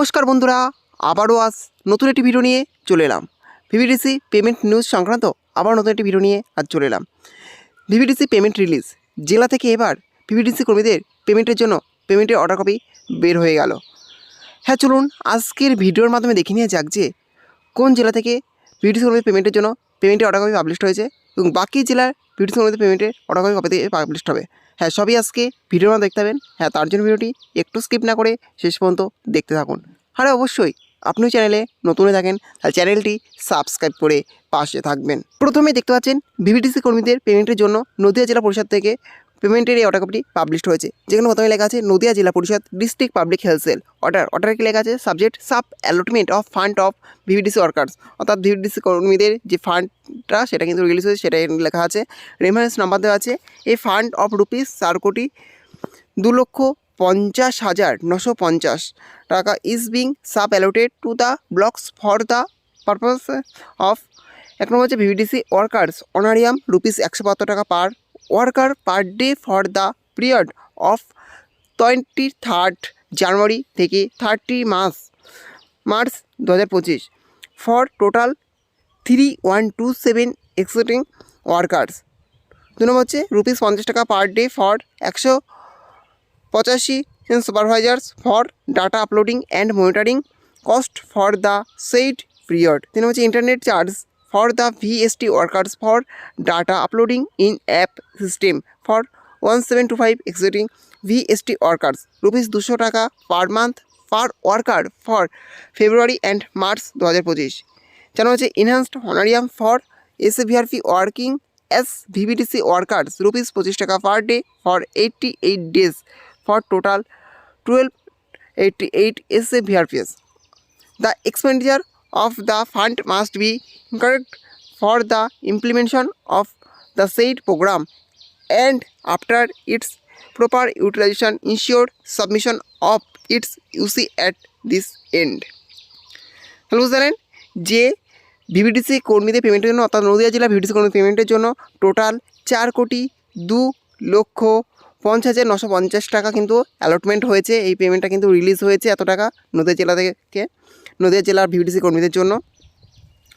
নমস্কার বন্ধুরা, আবারও আজ নতুন একটি ভিডিও নিয়ে চলে এলাম। ভিভিডিসি পেমেন্ট নিউজ সংক্রান্ত আবার নতুন একটি ভিডিও নিয়ে আজ চলে এলাম। ভিভিডিসি পেমেন্ট রিলিজ জেলা থেকে এবার ভিভিডিসি কর্মীদের পেমেন্টের জন্য পেমেন্টের অর্ডার কপি বের হয়ে গেল। হ্যাঁ চলুন আজকের ভিডিওর মাধ্যমে দেখে নিয়ে যাক যে কোন জেলা থেকে ভিভিডিসি কর্মীদের পেমেন্টের জন্য পেমেন্টের অর্ডার কপি পাবলিশ হয়েছে এবং বাকি জেলার ভিভিডিসি কর্মীদের পেমেন্টের অর্ডার কপি কবে থেকে পাবলিশ হবে। হ্যাঁ সবই আজকে ভিডিওর মাধ্যমে দেখতে পাবেন। হ্যাঁ তার জন্য ভিডিওটি একটু স্কিপ না করে শেষ পর্যন্ত দেখতে থাকুন। আর অবশ্যই আপনি চ্যানেলে নতুন হয়ে থাকেন, তাহলে চ্যানেলটি সাবস্ক্রাইব করে পাশে থাকবেন। প্রথমে দেখতে পাচ্ছেন ভিভিডিসি কর্মীদের পেমেন্টের জন্য নদিয়া জেলা পরিষদ থেকে পেমেন্টের এই অর্ডার কপিটি পাবলিশ হয়েছে। যেখানে প্রথমে লেখা আছে, নদিয়া জেলা পরিষদ district public health cell order অর্ডারে কি লেখা আছে? Subject sub allotment of fund of VVDC workers অর্থাৎ ভিভিডিসি কর্মীদের যে ফান্ডটা সেটা কিন্তু রিলিজ হয়েছে সেটা লেখা আছে। রেফারেন্স নাম্বার দেওয়া আছে এই ফান্ড অফ রুপিস চার কোটি, দু লক্ষ পঞ্চাশ হাজার নশো পঞ্চাশ টাকা is being sub allotted to the blocks for the purpose of এক নম্বর হচ্ছে ভিভিডিসি ওয়ার্কার্স অনারিয়াম রুপিস একশো বাহাত্তর টাকা per worker per day for the period of twenty third January থেকে থার্টি মার্চ মার্চ দু হাজার পঁচিশ। For total three one two seven exiting workers দু নম্বর হচ্ছে রুপিস পঞ্চাশ টাকা পার ডে ফর একশো পঁচাশি supervisors for data uploading and monitoring cost for the said period তিন হচ্ছে internet charge for the VST workers for data uploading in app system for one seven two five exiting VST workers rupees দুশো টাকা per month per worker for February and March দু হাজার পঁচিশ। যেন হচ্ছে enhanced honorarium for SAVRP working S VVDC workers rupees পঁচিশ টাকা per day for eighty eight days for total twelve eighty eight S A VRPS the expenditure of the fund must be correct for the implementation of the said programme and after its proper utilisation ensure submission of its UC at this end তাহলে বুঝতে যে VVDC কর্মীদের পেমেন্টের জন্য, অর্থাৎ নদীয়া জেলা VVDC কর্মী পেমেন্টের জন্য টোটাল চার কোটি দু লক্ষ পঞ্চাশ হাজার নশো পঞ্চাশ টাকা কিন্তু অ্যালটমেন্ট হয়েছে। এই পেমেন্টটা কিন্তু রিলিজ হয়েছে এত টাকা নদীয়া জেলা থেকে, নদীয়া জেলার ভিভিডিসি কর্মীদের জন্য।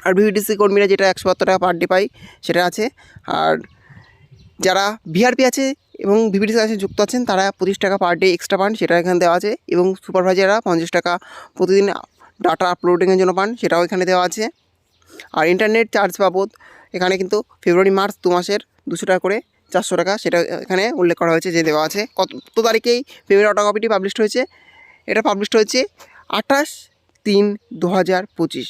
আর ভিভিডিসি কর্মীরা যেটা একশো বাহাত্তর টাকা পার ডে পায়, সেটা আছে। আর যারা ভিআরপি আছে এবং ভিভিডিসি আছে যুক্ত আছেন, তারা পঁচিশ টাকা পার ডে এক্সট্রা পান, সেটা এখানে দেওয়া আছে। এবং সুপারভাইজাররা পঞ্চাশ টাকা প্রতিদিন ডাটা আপলোডিংয়ের জন্য পান, সেটাও এখানে দেওয়া আছে। আর ইন্টারনেট চার্জ বাবদ এখানে কিন্তু ফেব্রুয়ারি মার্চ দু মাসের দুশো টাকা করে চারশো টাকা সেটা এখানে উল্লেখ করা হয়েছে যে দেওয়া আছে। কত তারিখেই পেমেন্ট অটো কপিটি পাবলিশ হয়েছে? এটা পাবলিশ হয়েছে আঠাশ তিন দু হাজার পঁচিশ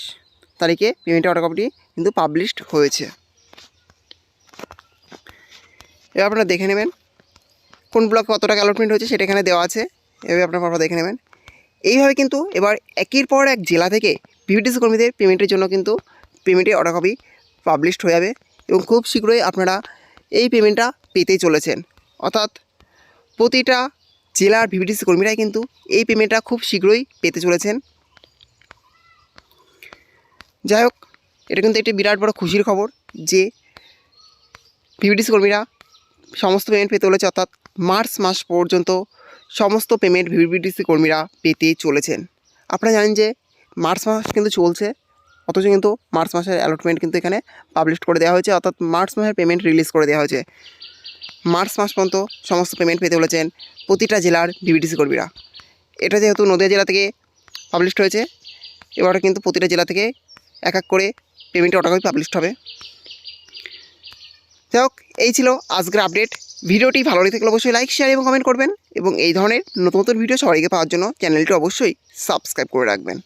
তারিখে পেমেন্ট অটো কপিটি কিন্তু পাবলিশড হয়েছে। এবার আপনারা দেখে নেবেন কোন ব্লক কত টাকা অ্যালটমেন্ট হয়েছে সেটা এখানে দেওয়া আছে। এভাবে আপনারা আপনারা দেখে নেবেন। এইভাবে কিন্তু এবার একের পর এক জেলা থেকে ভিভিডিসি কর্মীদের পেমেন্টের জন্য কিন্তু পেমেন্টের অর্ডার কপি পাবলিশড হয়ে যাবে এবং খুব শীঘ্রই আপনারা এই পেমেন্টটা পেতেই চলেছেন। অর্থাৎ প্রতিটা জেলার ভিভিডিসি কর্মীরাই কিন্তু এই পেমেন্টটা খুব শীঘ্রই পেতে চলেছেন। যাই হোক, এটা কিন্তু একটি বিরাট বড় খুশির খবর যে ভিভিডিসি কর্মীরা সমস্ত পেমেন্ট পেতে চলেছে, অর্থাৎ মার্চ মাস পর্যন্ত সমস্ত পেমেন্ট ভিভিডিসি কর্মীরা পেতে চলেছেন। আপনারা জানেন যে মার্চ মাস কিন্তু চলছে অথচ কিন্তু মার্চ মাসের অ্যালটমেন্ট কিন্তু এখানে পাবলিশ করে দেওয়া হয়েছে, অর্থাৎ মার্চ মাসের পেমেন্ট রিলিজ করে দেওয়া হয়েছে। মার্চ মাস পর্যন্ত সমস্ত পেমেন্ট পেতে বলেছেন প্রতিটা জেলার ভিভিডিসি কর্মীরা। এটা যেহেতু নদীয়া জেলা থেকে পাবলিশ হয়েছে, এবার কিন্তু প্রতিটা জেলা থেকে এক এক করে পেমেন্টের অটো কপি পাবলিশ হবে। যাই হোক, এই ছিল আজকের আপডেট ভিডিওটি ভালো লেগে থাকলে অবশ্যই লাইক শেয়ার এবং কমেন্ট করবেন এবং এই ধরনের নতুন নতুন ভিডিও সবাইকে পাওয়ার জন্য চ্যানেলটি অবশ্যই সাবস্ক্রাইব করে রাখবেন।